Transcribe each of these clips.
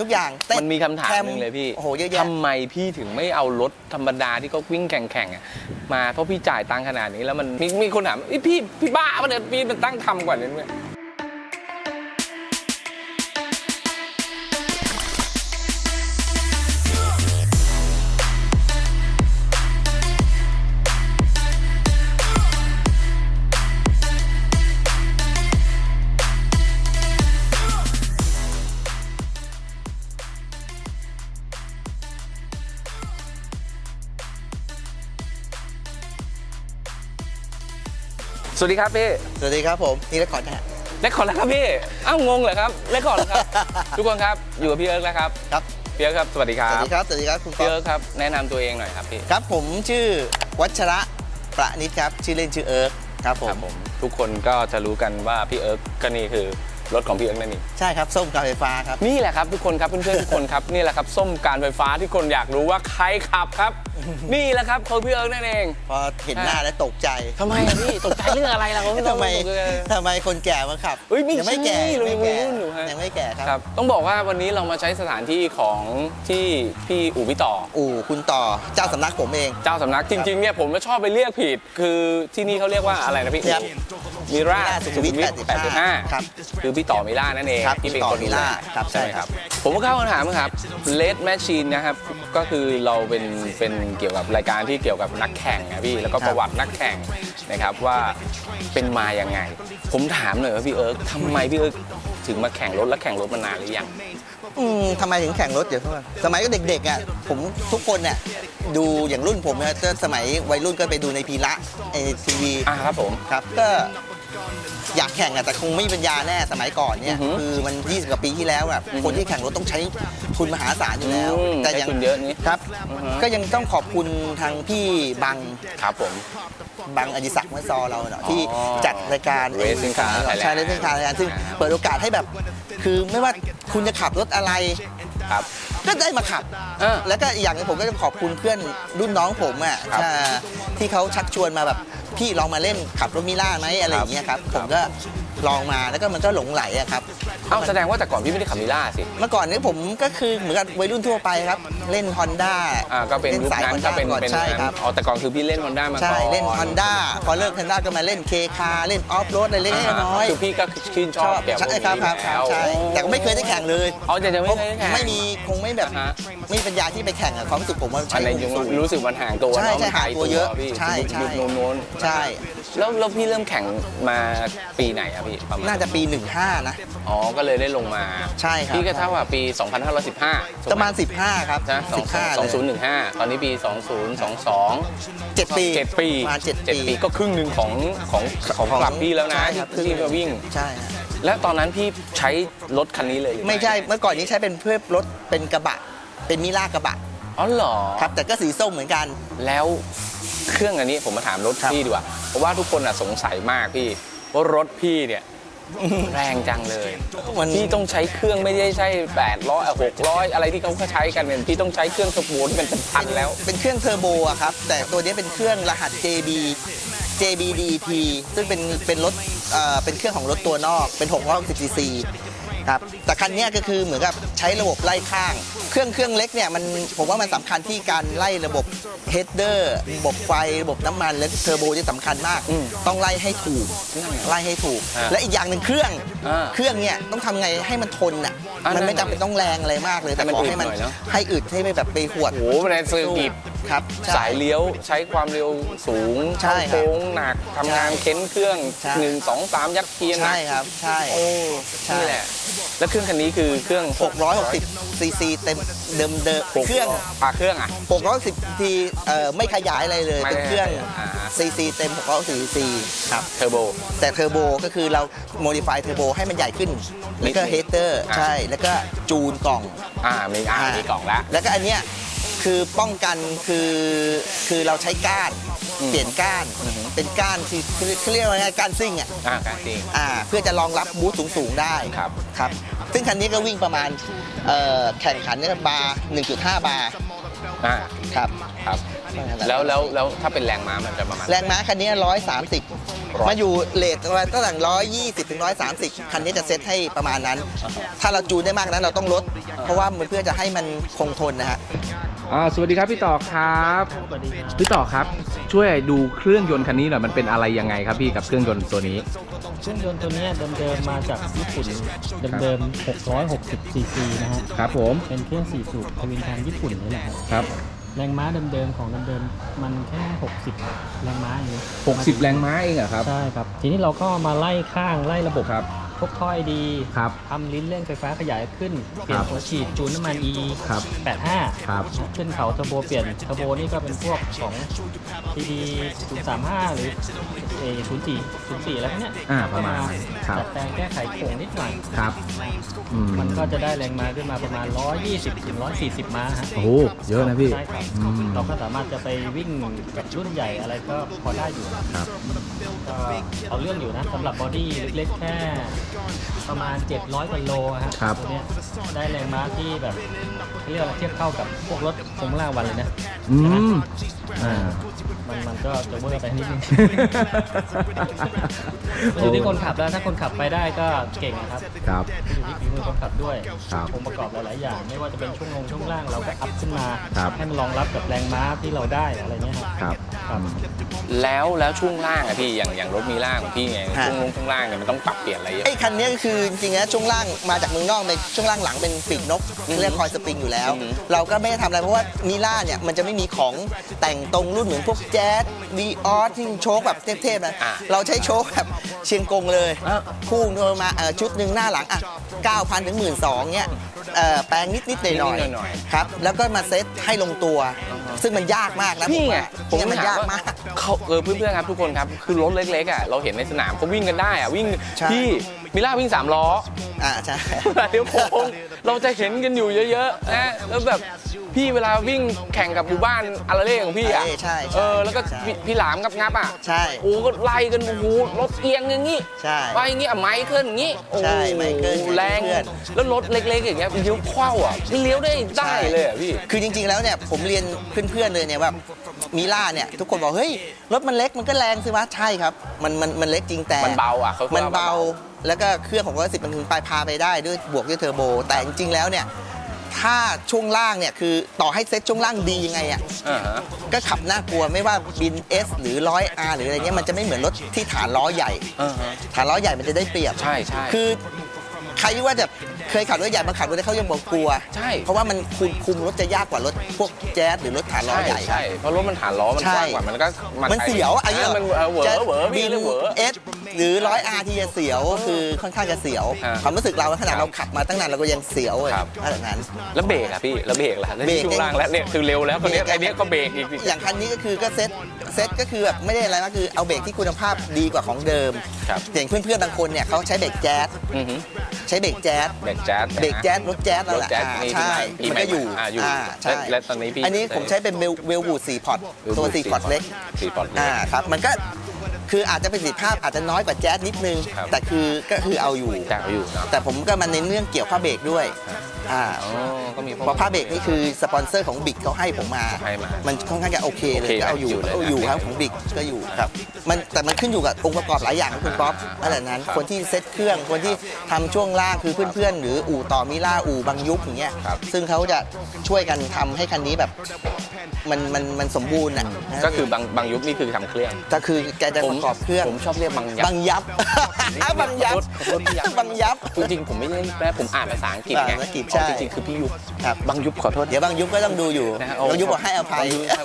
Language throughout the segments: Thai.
ทุกอย่างเต้มันมีคำถามแคหนึ่งเลยพี่โอ้โหเยอะแยะทำไมพี่ถึงไม่เอารถธรรมดาที่เขาวิ่งแข่งๆอะมาเพราะพี่จ่ายตังค์ขนาดนี้แล้วมันมีมีคนถามเอ้ยพี่พี่บ้าปะเนี่ยพี่มันตั้งทำกว่านี้เนี่ย สวัสดีครับพี่สวัสดีครับผมนี่แล้วก่อนนะฮะเลคคอร์ดแล้วครับพี่อ้าวงงเหรอครับเลคคอร์ดแล้วครับ ทุกคนครับอยู่กับพี่เอิร์กแล้วครับครับพี่เอิร์กครับสวัสดีครัสวับสดีครับสวัสดีครับคุณป๊พี่อปเอิร์กครับแนะนำตัวเองหน่อยครับพี่ครับผมชื่อวัชระประนิตครับชื่อเล่นชื่อเอิร์กครับผคมรับผมทุกคนก็จะรู้กันว่าพี่เอิร์กก็นี่คือ รถของพี่เอิร์กนั่นเองใช่ครับส้มการไฟฟ้าครับ นี่แหละครับทุกคนครับเพื่อนๆทุกคนครับนี่แหละครับส้มการไฟฟ้าที่คนอยากรู้ว่าใครขับครับ นี่แหละครับคือพี่เอิร์กนั่นเองพอเห็นหน้าแล้วตกใจทำไมอะพี่ตกใจเรื่องอะไรล่ะผมทำไมตกใจ ทำไมคนแก่มาขับเฮ้ยไม่ยังไม่แก่ใช่เราไม่ยังแก่วัยรุ่นอยู่ฮะ ยังไม่แก่ครับครับต้องบอกว่าวันนี้เรามาใช้สถานที่ของที่พี่อู่พี่ต่อ อู่คุณต่อเจ้าสำนักผมเอง เจ้าสำนักจริงๆเนี่ยผมก็ชอบไปเรียกผิด คือที่นี่เขาเรียกว่าอะไรนะพี่ครับ มิรามิราสุขุมวิท85ครับ คือพี่ต่อมิรานั่นเองครับที่เป็นต่อคนดูมิแลราครับใช่ไหมใช่คครัรับบผมก็เข้าคำถามครับเลดแมชชีนนะครับก็คือเราเป็นเป็นเกี่ยวกับรายการที่เกี่ยวกับนักแข่งนะพี่แล้วก็ประวัตินักแข่งนะครับว่าเป็นมายังไง ผมถามหน่อยว่าพี่เอิร์กทำไมพี่เอิร์กถึงมาแข่งรถและแข่งรถมานานหรือยังอืมทำไมถึงแข่งรถเดี๋ยวก่อนสมัยก็เด็กๆอะผมทุกคนเนี่ยดูอย่างรุ่นผมเนี่ยก็สมัยวัยรุ่นก็ไปดูในพีระไอทีวีอ่าครับผมครับก็ อยากแข่งอะแต่คงไม่มีปัญญาแน่สมัยก่อนเนี่ยอือหือคือมัน 20 กว่าปีที่แล้วแบบอือหือคนที่แข่งรถต้องใช้ทุนมหาศาลอยู่แล้ว อืมแต่ใช้ยังทุนเยอะนี่ ครับอือฮึก็ยังต้องขอบคุณทางพี่บัง ครับผม บังอดิศักดิ์เมื่อซอเราเนาะอ๋อที่จัดรายการ Racing Car ใช่เลสซิ่งคาร์รายการซึ่งอ่าเปิดโอกาสให้แบบ คือไม่ว่าคุณจะขับรถอะไร ครับ ก็ได้มาขับ เออแล้วก็อีกอย่างหนึงผมก็จะขอบคุณเพื่อนรุ่นน้องผมอะครับใช่ที่เขาชักชวนมาแบบ พี่ลองมาเล่นขับรถมิล่าไหมอะไรอย่างเงี้ยครับคผรับมก็ลองมาแล้วก็มันก็หลงไหลอะครับ เอ้าแสดงว่าแต่ก่อนพี่ไม่ได้ขับมิล่าสิ เมื่อก่อนนี้ผมก็คือเหมือนกับวัยรุ่นทั่วไปครับ เล่น Honda อ่าก็เป็นยุคสายนั้น Honda ก็เป็นก่อนเป็นใช่ครับอ๋อแต่ก่อนคือพี่เล่นฮอนด้ามาก่อนใช่เล่น Honda พอเลิก Honda ก็มาเล่นเคคาเล่นออฟโรดอะไรเล็กๆน้อยคือพี่ก็ชื่นชชออบบเกี่ยวกับใช่ครับครับครับใช่แต่ก็ไม่เคยได้แข่งเลยอ๋อแต่จะไม่เคยได้แข่งไม่มีคงไม่แบบอ่าฮะไม่มีปัญญาที่ไปแข่งอะความรู้สึกผมว่าอัใช้นในยุคสูงรู้สึกมันห่างตัวใช่เนาะใช่มันไกลห่างตัวเยอะพี่ใช่ใช่ยุคโน้นๆใช่ แล้วแล้วพี่เริ่มแข่งมาปีไหนอะพี่ประมาณน่าจะปี 15 นะ อ๋อก็เลยได้ลงมาใช่ครับ พี่ก็เท่ากับปี 2515ประมาณ 15 ครับนะ2 15 2เลย0 1 5 ตอนนี้ปี 2022เจ็ดปีเจ็ดปีประมาณเจ็ดเจ็ดปี ปีก็ครึ่งหนึ่งของของของของกลับพี่แล้วนะใช่ครับที่มาวิ่ง ใช่ฮะแล้วตอนนั้นพี่ใช้รถคันนี้เลยหรือไม่ใช่เมื่อก่อนนี้ใช้เป็นเพื่อรถเป็นกระบะ เป็นมิล่ากระบะ อ๋อเหรอ ครับ แต่ก็สีส้มเหมือนกัน แล้ว เครื่องอันนี้ผมมาถามรถครับพี่ดีกว่า เพราะว่าทุกคนอะสงสัยมากพี่ว่ารถพี่เนี่ยแรงจังเลยมันพี่ต้องใช้เครื่องไม่ได้ใช่800 600อะไรที่เขาใช้กันเนี่ยพี่ต้องใช้เครื่องสปูนเป็นพันๆแล้ว เป็นเครื่องเทอร์โบอะครับ แต่ตัวนี้เป็นเครื่องรหัส JB JBDP ซึ่งเป็นเป็นรถเอ่อเป็นเครื่องของรถตัวนอกเป็น660 cc ครับแต่คันเนี้ยก็คือเหมือนกับใช้ระบบไล่ข้าง เครื่องเครื่องเล็กเนี่ยมันผมว่ามันสำคัญที่การไล่ระบบเฮดเดอร์ระบบไฟระบบน้ำมันและเทอร์โบจะสำคัญมากอืมต้องไล่ให้ถูกนั่นไงไล่ให้ถูกอ่าและอีกอย่างหนึ่งเครื่องอ่าเครื่องเนี่ยต้องทำไงให้มันทนอะอ่ามันไม่นั่นจำเป็นต้องแรงอะไรมากเลยแต่ให้มันขอให้มันอึดหน่อยเนอะให้อึดให้ไม่แบบไปหวดโอ้โหในเซอร์กิต ครับใช่ สายเลี้ยวใช้ความเร็วสูงใช่ครับเข้าโค้งหนักทำงานใช่เค้นเครื่องใช่1 2 3ยัดเกียร์หนัใช่กครับ ใช่ โอ้ใช่ นี่แหละ แล้วเครื่องคันนี้คือเครื่อง660ซีซีเต็มเดิมเดิมหกเครื่อง ปากเครื่องอะ 610ทีเอ่อไม่ขยายอะไรเลยไม่เป็นเครื่องอ่า ซีซีเต็ม660ซีซีครับ เทอร์โบ แต่เทอร์โบก็คือเราโมดิฟายเทอร์โบให้มันใหญ่ขึ้น แล้วก็นิดนึงเฮดเตอร์อ่า ใช่ แล้วก็จูนกล่องอ่ามีอ่าอ่ามีมีกล่องแล้วแล้วก็อันเนี้ย คือป้องกันคือคือเราใช้ก้านอืมเปลี่ยนก้านอือฮึเป็นก้านที่คือเขาเรียกว่าไงก้านซิ่งอะอ่าการจริงอ่าเพื่อจะรองรับบูทสูงๆได้ครับครับซึ่งคันนี้ก็วิ่งประมาณเอ่อแข่งขันเนี่ยบาร์1.5 บาร์อ่าครับครับ แล้วแล้วแล้วถ้าเป็นแรงม้ามันจะประมาณ แรงม้าคันนี้130 มาอยู่เลทประมาณตั้งแต่ร้อยยี่สิบถึงร้อยสามสิบคันนี้จะเซตให้ประมาณนั้น ถ้าเราจูนได้มากกว่านั้นเราต้องลด เพราะว่ามันเพื่อจะให้มันคงทนนะฮะ อ่าสวัสดีครับพี่ต่อครับพี่ต่อครับ ช่วยดูเครื่องยนต์คันนี้หน่อยมันเป็นอะไรยังไงครับพี่กับเครื่องยนต์ตัวนี้ เครื่องยนต์ตัวเนี้ยเดิมๆมาจากญี่ปุ่นเดิมๆ660ซีซีนะฮะครับผมเป็นเครื่องสี่สูบทวินทางญี่ปุ่นนี่แหละครับครับแรงม้าเดิมๆของเดิมๆมันแค่ 60 แรงม้าอย่างนี้60แรงม้าเองเหรอครับใช่ครับ ทีนี้เราก็มาไล่ข้างไล่ระบบครับ พวกท่อยดีครับทำลิ้นเร่งไฟฟ้าขยายขึ้น เปลี่ยคนรับหัวฉีดจูนน้ำมัน E ครับ85 ครับ ขึ้นเขาเทอร์โบเปลี่ยนเทอร์โบนี่ก็เป็นพวกของ TD 035 หรือเอ04 04แล้วพวกเนี้ยอ่าประมาณนั้นครับดัดแปลงแก้ไขโครงนิดหน่อยครับอืมมันก็จะได้แรงม้าขึ้นมาประมาณ 120ถึง140 ม้าฮะ โอ้โหเยอะนะพี่ใช่ครับอืมเราก็สามารถจะไปวิ่งกับรุ่นใหญ่อะไรก็พอได้อยู่ครับก็เอาเรื่องอยู่นะสำหรับบอดี้เล็กๆแค่ประมาณ 700กิโลอะฮะครับ ตัวเนี้ยได้แรงม้าที่แบบ เรียกว่าเทียบเท่ากับพวกรถฟอร์มูล่าวันเลยนะอืมอ่า มันมันก็จะเวอร์ไปนิดนึง มันอยู่ที่คนขับแล้วถ้าคนขับไปได้ก็เก่งนะครับครับ อยู่ที่ฝีมือคนขับด้วยครับองค์ประกอบหลาย ๆ อย่าง ไม่ว่าจะเป็นช่วงลงช่วงล่างเราก็อัพขึ้นมา ครับให้มันรองรับกับแรงม้าที่เราได้อะไรเงี้ยครับครับครับแล้วแล้วช่วงล่างอะพี่อย่างอย่างรถมีล่างของพี่ไงฮะ ช่วงลงช่วงล่างเนี่ยมันต้องปรับเปลี่ยนอะไรเยอะ ไอ้คันนี้ก็คือจริงๆนะช่วงล่างมาจากเมืองนอกเป็นช่วงล่างหลังเป็นปีกนกเรียกคอยสปริงอยู่แล้วอืมเราก็ไม่ได้ทำอะไรเพราะว่ามิล่าเนี่ยมันจะไม่มีของแต่งตรงรุ่นเหมือนพวกแจ๊สดีออสที่โชคแบบเทพๆนะอะเราใช้โชคแบบเชียงกงเลยอะพุ่งลงมาเอ่อชุดหนึ่งหน้าหลังอะ9,000ถึง12,000เนี่ยเอ่อแปลงนิดๆหน่อยนิดๆหน่อยๆครับ แล้วก็มาเซตให้ลงตัว ซึ่งมันยากมากนะนี่ไงผมว่ามันยากมากเขาเออเพื่อนๆครับทุกคนครับ คือรถเล็กๆอะเราเห็นในสนามเขาวิ่งกันได้อะวิ่งใช่พี่ มิล่าวิ่งสามล้ออ่าใช่เวลาเลี้ยวโค้งเราจะเห็นกันอยู่เยอะๆนะแล้วแบบพี่เวลาวิ่งแข่งกับหมู่บ้านอาราเล่ของพี่อะเออใช่ใช่เออแล้วก็ใช่พี่พี่หลามกับงับอะใช่โอ้ก็ไล่กันโอ้โหรถเอียงอย่างงี้ใช่ไปอย่างงี้อะไมเคิลอย่างงี้โอ้โหใช่ไมเคิลแรงเพื่อนแล้วรถเล็กๆอย่างเงี้ยเลี้ยวเข้าอะเลี้ยวได้ได้เลยอะพี่คือจริง ๆแล้วเนี่ยผมเรียนเพื่อนๆเลยเนี่ยว่ามิล่าเนี่ยทุกคนบอกเฮ้ยรถมันเล็กมันก็แรงสิวะใช่ครับ มันมันมันเล็กจริงแต่มันเบาอะเขามันเบา แล้วก็เครื่องของร้อยสิบมันถึงปลายพาไปได้ด้วยบวกด้วยเทอร์โบ แต่จริงๆแล้วเนี่ยถ้าช่วงล่างเนี่ยคือต่อให้เซ็ตช่วงล่างดียังไงอะอ่าฮะก็ขับน่ากลัวไม่ว่าบิน S หรือ 100R หรืออะไรเงี้ยมันจะไม่เหมือนรถที่ฐานล้อใหญ่ อ่าฮะ ฐานล้อใหญ่มันจะได้เปรียบใช่ใช่คือใครที่ว่าจะเคยขับรถใหญ่มาขับรถเล็กเขายังบอกกลัวใช่ เพราะว่ามันคุมคุมรถจะยากกว่ารถพวกแจ๊สหรือรถฐานล้อใช่ใหญ่ ใช่เพราะรถมันฐานล้อมันใช่ กว้างกว่ามันก็มันเสียวอะอันนี้มันเออเหวอจะเหวอบิพี่นเรียกเหวอ เอส หรือร้อยอาร์ที่จะเสียวคือค่อนข้างจะเสียว อ่าความรู้สึกเราขนาดครับ เราขับมาตั้งนานเราก็ยังเสียวเลยครับขนาดนั้น แล้วเบรกอะพี่แล้วเบรกล่ะแล้วเบรที่กช่วงล่างแล้วเนี่ยคือเร็วแล้วคนนี้ยเบรกไอเนี้ยก็เบรกอีก อย่างคันนี้ก็คือก็เซ็ตเซ็ตก็คือแบบไม่ได้อะไรมากคือเอาเบรกที่คุณภาพดีกว่าของเดิมครับ อย่างเพื่อนๆบางคนเนี่ยเขาใช้เบรกแจ๊สอือหือใช้เบรกแจ๊สเบรกแจ๊สเบรกแจ๊สรถแจ๊สรนั่นถแหละแจ๊สอ่านี่ใช่พี่มันใหม่ก็อยู่อ่าอยู่ใช่และและตอนนี้พี่อันนี้ผมใช้เป็นเวลเวลวูดสี่พอร์ตตัวสี่พอร์ตเล็ก สี่พอร์ตเล็ก อ่าครับมันก็ คืออาจจะประสิทธิภาพอาจจะน้อยกว่าแจ๊สนิดนึง ครับ แต่คือก็คือเอาอยู่แจ๊สอยู่เนาะ แต่ผมก็มันในเรื่องเกี่ยวผ้าเบรกด้วย อ่าอ๋อก็มีเพราะผ้าเบรกนี่คือสปอนเซอร์ของบิ๊กเขาให้ผมมา ให้มามันค่อนข้างจะโอเคเลยโอเคก็เอาอยู่อยู่เลยนะเอาอยู่ครับของบิ๊กก็อยู่ครับมันแต่มันขึ้นอยู่กับองค์ประกอบหลายอย่างครับคุณป๊อปอะไรนั้นครับคนที่เซ็ตเครื่องคนที่ทำช่วงล่างคือเพื่อนๆ หรืออู่ต่อมิล่าอู่บางยุคอย่างเงี้ยครับ ซึ่งเขาจะช่วยกันทำให้คันนี้แบบมันมันมันสมบูรณ์อะก็คือบางบางยุคนี่คือทำเครื่อง ก็คือแกจะประกอบเครื่อง ผมชอบเรียกบางยับางยับบางยับข อโทษพี่ยับบางยับ จริงๆผมไม่ได้แปลผมอ่านภาษาอังกฤษไงอ่านภาษาอังกฤษอ๋อใช่จริงๆคือพี่ยุคครับบางยุคขอโทษ เดี๋ยวบางยุคก็ต้องดูอยู่นะฮะบางยุคบอกให้อภัยบางยุคครั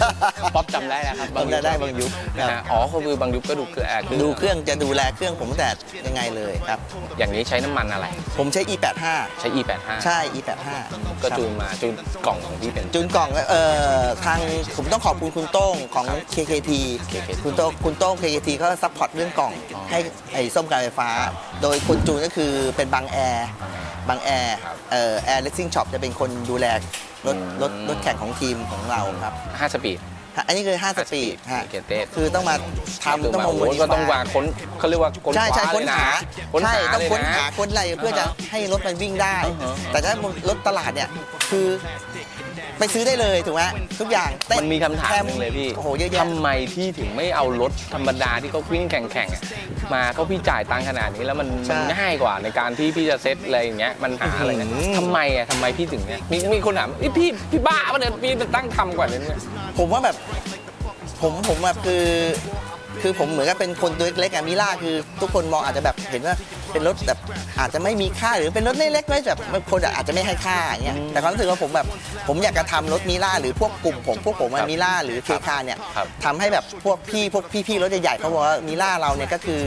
บป๊อปจำได้แล้วครับจำได้ได้บางยุคนะฮะอ๋อก็คือบางยุคก็ดูเครื่องอ่าดูเครื่องจะดูแลเครื่องผมแต่ยังไงเลยครับ อย่างนี้ใช้น้ำมันอะไร ผมใช้ e85 ใช้ E85 ใช่ e85 ก็ครับจูนมาจูนกล่องของพี่เป็นจูนกล่องเอ่อทางผมต้องขอบคุณคุณโต้งของ KKT KKT คุณโต้งคุณโต้ง KKT เขาซัพพอร์ตเรื่องกล่องอ๋อให้ไอ้ส้มการไฟฟ้า โดยคนจูนก็คือเป็นบางแอร์บางแอร์ครับเอ่อแอร์เลสซิ่งช็อปจะเป็นคนดูแลรถอืมรถรถแข่งของทีมของเราครับห้าสปีดอันนี้คือ 5 สปีดฮะเกตเต้คือต้องมาทำคือต้องมามาโอ้โหก็ต้องวางค้นเขาเรียกว่าค้นใช่ใช่คว้าค้นเลยนะหาค้นใช่หาต้องเลยค้นนะหาค้นอะไรเพื่อจะให้รถมันวิ่งได้อ่าฮะแต่ถ้ารถตลาดเนี่ยคือ ไปซื้อได้เลยถูกไหมทุกอย่างเต้มันมีคำถามหนึงเลยพี่โอ้โหเยอะแยะ ทำไมพี่ถึงไม่เอารถธรรมดาที่เขาวิ่งแข่งๆอะมาเขาพี่จ่ายตังค์ขนาดนี้แล้วมันใช่มันง่ายกว่าในการที่พี่จะเซ็ตอะไรอย่างเงี้ยมันหาอะไรเนี่ยอื้อหือ ทำไมอะทำไมพี่ถึงเนี่ยมีมีคนถามเอ้ยพี่พี่บ้าปะเนี่ยพี่จะตั้งทำกว่านี้เนี่ย ผมว่าแบบผมผมแบบคือ คือผมเหมือนกับเป็นคนตัวเล็กๆอะมิล่าคือทุกคนมองอาจจะแบบเห็นว่า เป็นรถแบบอาจจะไม่มีค่าหรือเป็นรถเล็กๆไว้แบบบางคนอาจจะไม่ให้ค่าอย่างเงี้ยแต่ความรู้สึกว่าผมแบบผมอยากจะทำรถมิล่าหรือพวกกลุ่มผมพวกผมครัอะบมิล่าหรือเคคาเนี่ยครับทำให้แบบพวกพี่พวกพี่ๆรถใหญ่ๆเขาบอกว่ามิล่าเราเนี่ยก็คือ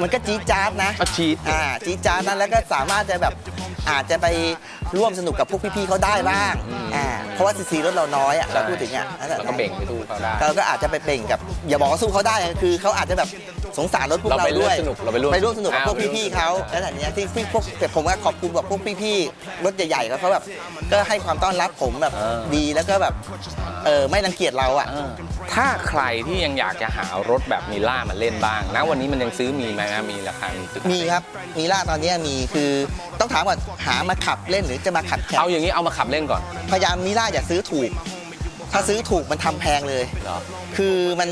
มันก็จี๊ดจ๊าดนะก็ชีดอ่าจี๊ดจ๊าดนั้นแล้วก็สามารถจะแบบอาจจะไปร่วมสนุกกับพวกพี่ๆเขาได้บ้างอ่าเพราะว่าซีซีรถเราน้อยอะเราพูดถึงอะ แล้วก็เบ่งไปทูเขาได้ เราก็อาจจะไปเบ่งกับอย่าบอกว่าสู้เขาได้อะคือเขาอาจจะแบบ สงสารรถพวกเราเราไปร่วมด้วยสนุกเราไปร่วมไปร่วมสนุกกับอ่าพวกพี่ๆเขาแล้วแบบเนี้ยที่ที่พวกแต่ผมว่าขอบคุณแบบพวกพี่ๆรถใหญ่ๆเขาเขาแบบก็ให้ความต้อนรับผมแบบอ่าดีแล้วก็แบบเออไม่รังเกียจเราอะ อ่าถ้าใครที่ยังอยากจะหารถแบบมีล่ามาเล่นบ้างนะวันนี้มันยังซื้อมีไหมนะมีราคามีตึกมีครับมีล่าตอนเนี้ยมีคือต้องถามว่าหามาขับเล่นหรือจะมาขับแข่งเอาอย่างนี้เอามาขับเล่นก่อน พยายามมีล่าอย่าซื้อถูก ถ้าซื้อถูกมันทำแพงเลย เหรอ คือมัน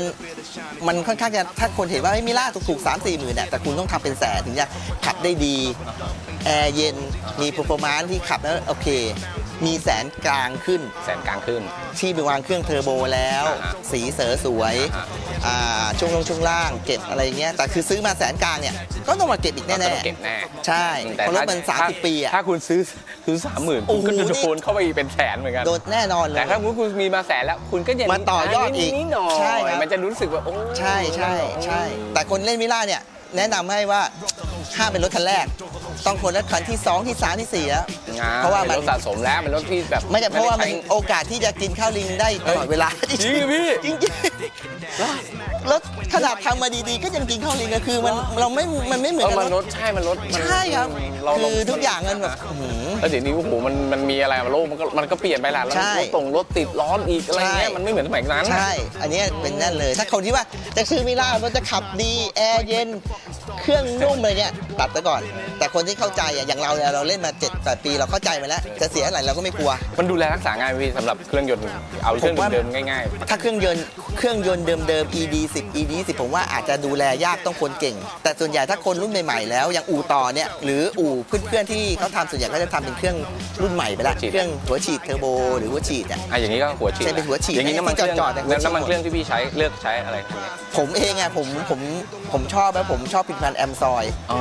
มันค่อนข้างจะถ้าคนเห็นว่าไม่มีล่าถูกๆสามสี่หมื่นเนี่ยแต่คุณต้องทำเป็นแสนถึงจะขับได้ดี แอร์เย็นมี p e r f o r m a n c e ที่ขับแล้วโอเค มีแสนกลางขึ้น แสนกลางขึ้น ที่ไปวางเครื่องเทอร์โบแล้ว อ่าฮะสีเสอสวยอ่าฮะ อ่าช่วงลงช่วงล่างเก็บอะไรเงี้ยแต่คือซื้อมาแสนกลางเนี่ยก็ต้องมาเก็บอีกก็แน่ต้องเก็บแน่ๆใช่เพราะรถมันถ้30 ปีอะถ้าคุณซื้อซื้อสามหมื่นโอ้คุณโห ก็จะนี่โดนเข้าไปอีกเป็นแสนเหมือนกัน โดนแน่นอนเลยแต่ถ้าคุณคุณมีมาแสนแล้ว คุณก็ยังมาต่อยอดอีกนิดๆหน่อยใช่ครับ มันจะรู้สึกว่าโอ้ ใช่ใช่ใช่ แต่คนเล่นมิล่าเนี่ย แนะนำให้ว่า ห้ามเป็นรถคันแรก ต้องคนละคันที่ 2 ที่ 3 ที่ 4 แล้วงาเพราะว่ามัน ป็รถสะสมแล้วเป็นรถที่แบบไม่ใช่เพราะว่ามันไได้ใช้โอกาสที่จะกินข้าวลิงได้ตลอดเวลาจริงเหรอพี่จริงๆรถขนาดทำมาดีๆ ก็ยังกินข้าวลิงก็คือมันเราไม่มันไม่เหมือนเออกับมันรรถถใช่มันรถมันใช่ครับเราคือทุกอย่างมันแบบอื้อหือ แล้วเดี๋ยวนี้โอ้โหมันมันมีอะไรมาโลกมันก็มันก็เปลี่ยนไปแหละแล้วใช่รถตรงรถติดร้อนอีกอะไรเงี้ยใช่ มันไม่เหมือนสมัยนั้น ใช่ อันเนี้ยเป็นนั่นเลย ถ้าคนที่ว่าจะซื้อมิล่ามันจะขับดี แอร์เย็น เครื่องนุ่มอะไรเงี้ยตัดไปก่อน แต่คนที่เข้าใจอะอย่างเราเนี่ยเราเล่นมา7จ็ดแปดปีเราเข้าใจมาแล้ว จะเสียอะไรเราก็ไม่กลัว มันดูแลรักษาง่ายไหมพี่สำหรับเครื่องยนต์เอาเครื่องผมว่าเดิมๆง่ายถ้าเครื่องยนต์เครื่องยนต์เดิมๆ ED 10 ED 10ผมว่าอาจจะดูแลยากต้องคนเก่ง แต่ส่วนใหญ่ถ้าคนรุ่นใหม่ๆแล้วอย่างอู่ต่อเนี่ยหรืออู่เพื่อนๆที่เขาทำส่วนใหญ่ก็จะทำเป็นเครื่องรุ่นใหม่ไปแล้วเครื่องหัวฉีดเทอร์โบหรือหัวฉีดอะ ๆอะอย่างนี้ก็หัวฉีดใช่เป็นหัวฉีดอย่างนี้น้ำมันเครื่องที่จอดๆเนี่ยหัวฉีดน้ำมันเครื่องที่พี่ใช้เลือกใช้อะไรคันนี้ผมเองอะผมผมผมชอบแล้วผมชอบผลิตภัณฑ์แอมซอย อ๋อ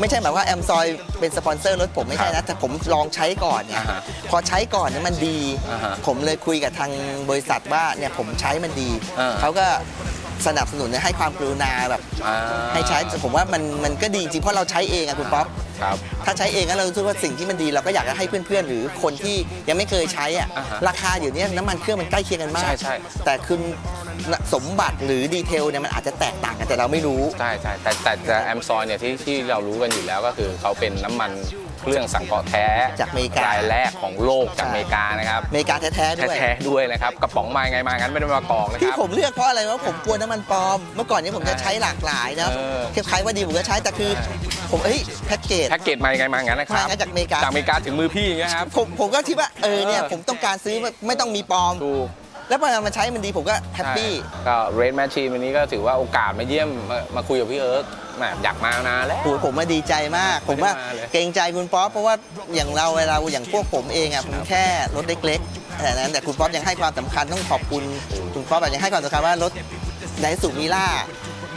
ไม่ใช่หมายว่าแอมซอยเป็นสปอนเซอร์รถผมไม่ใช่นะ แต่ผมลองใช้ก่อนเนี่ยอ่าฮะพอใช้ก่อนเนี่ยมันดี อ่าฮะผมเลยคุยกับทางบริษัทว่าเนี่ยผมใช้มันดี อ่า เขาก็สนับสนุนให้ความกรุณาแบบอ่าให้ใช้ผมว่ามันมันก็ดีจริงเพราะเราใช้เองอะคุณป๊อป ครับ ถ้าใช้เองแล้วเรารู้สึกว่าสิ่งที่มันดีเราก็อยากจะให้เพื่อนๆ หรือคนที่ยังไม่เคยใช้อะอ่าฮะราคาเดี๋ยวนี้น้ำมันเครื่องมันใกล้เคียงกันมาก ใช่ใช่แต่คุณ สมบัติหรือดีเทลเนี่ยมันอาจจะแตกต่างกันแต่เราไม่รู้ ใช่ใช่แต่แต่แต่แอมซอยเนี่ยที่ที่เรารู้กันอยู่แล้วก็คือเขาเป็นน้ำมันเครื่องสังเคราะห์แท้จากอเมริการายแรกของโลกจากอเมริกานะครับอเมริกาแท้ๆด้วย แท้ๆด้วยนะครับกระป๋องมาไงมางั้นไม่ได้มากองนะคที่รับ ผมเลือกเพราะอะไรวะผมกลัวน้ำมันปลอม เมื่อก่อนเนี้ผมจะใช้หลากหลายนะเออ คล้ายๆว่าดีผมก็ใช้แต่คือ ผมเอ้ยแพ็กเกจ แพ็กเกจมายังไงมางั้นนะครับมางั้นจากอเมริกา จากอเมริกาถึงมือพี่อย่างเงี้ยครับ ผมผมก็คิดว่าเออเนี่ยเออ ผมต้องการซื้อไม่ไม่ต้องมีปลอม ถูก แล้วพอมาใช้มันดีผมก็แฮปปี้ใช่ก็เรดแมชชีนวันนี้ก็ถือว่าโอกาสมาเยี่ยมมามาคุยกับพี่เอิร์กแหมอยากมานานแล้ว โอ้โหผมมาดีใจมาก ผมว่าไม่ได้มาเลย เกรงใจคุณป๊อปเพราะว่าอย่างเราเวลาอย่างพวกผมเองอะผมแค่รถเล็กๆแต่นั้นแต่คุณป๊อปยังให้ความสำคัญต้องขอบคุณคุณป๊อปแบบยังให้ความสำคัญว่ารถไดสุมิล่า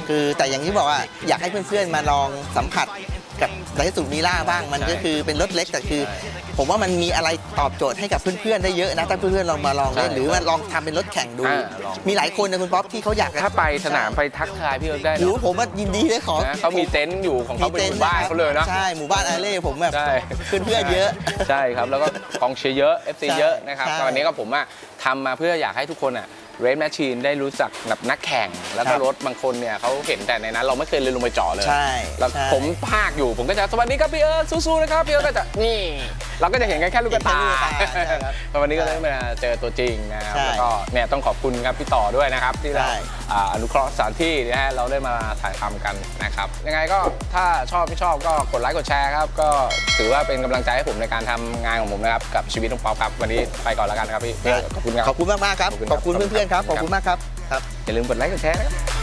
คือแต่อย่างที่บอกว่าอยากให้เพื่อนๆมาลองสัมผัสกับไดสุมิล่าบ้างมันก็คือเป็นรถเล็กแต่คือ ผมว่ามันมีอะไรตอบโจทย์ให้กับเพื่อนๆได้เยอะนะถ้าเพื่อนๆลองมาลองเล่นใช่หรือว่าลองทำเป็นรถแข่งดู อ่าลอง มีหลายคนนะคุณป๊อปที่เขาอยากจะถ้าไปสนามไปทักทายพี่เอิร์กได้หรือเนาะว่าผมว่ายินดีเลยขอ นะเขามีเต็นท์อยู่ของเขาเป็นหมู่บ้านเขาเลยเนาะ ใช่หมู่บ้านอาเล่ผมแบบใช่ เพื่อนเพื่อนๆเยอะ ใช่ครับ แล้วก็กองเชียร์เยอะ FC ใช่เยอะนะครับ ใช่ตอนนี้ก็ผมอะทำมาเพื่ออยากให้ทุกคนอะเรดแมชชีนได้รู้จักแบบนักแข่ง แล้วก็ครับรถบางคนเนี่ยเขาเห็นแต่ในนั้นเราไม่เคยเลยลงไปเจาะเลยใช่แล้วใช่ ผมภาคอยู่ผมก็จะสวัสดีครับพี่เอิร์ธสู้ๆนะครับพี่เอิร์ธก็จะนี่ เราก็จะเห็นกันแค่ลูกตาเห็นแค่ลูกตาใช่ครับแต่วันนี้ก็ได้มาเจอตัวจริงนะครับใช่แล้วก็เนี่ยต้องขอบคุณครับพี่ต่อด้วยนะครับ ที่เราใช่ อ่าอนุเคราะห์สถานที่นะฮะเราได้มาถ่ายทำกันนะครับ ยังไงก็ถ้าชอบไม่ชอบก็กดไลค์กดแชร์ครับ ก็ถือว่าเป็นกำลังใจให้ผมในการทำงานของผมนะครับกับชีวิตของป๊อปครับวันนี้ไปก่อนแล้วกันครับพี่ขอบคุณครับ ขอบคุณมากๆครับขอบคุณคขรับอบคุณเพื่อนๆครับขขออบบคุคุณณมากครับครับ อย่าลืมกดไลค์กดแชร์นะครับ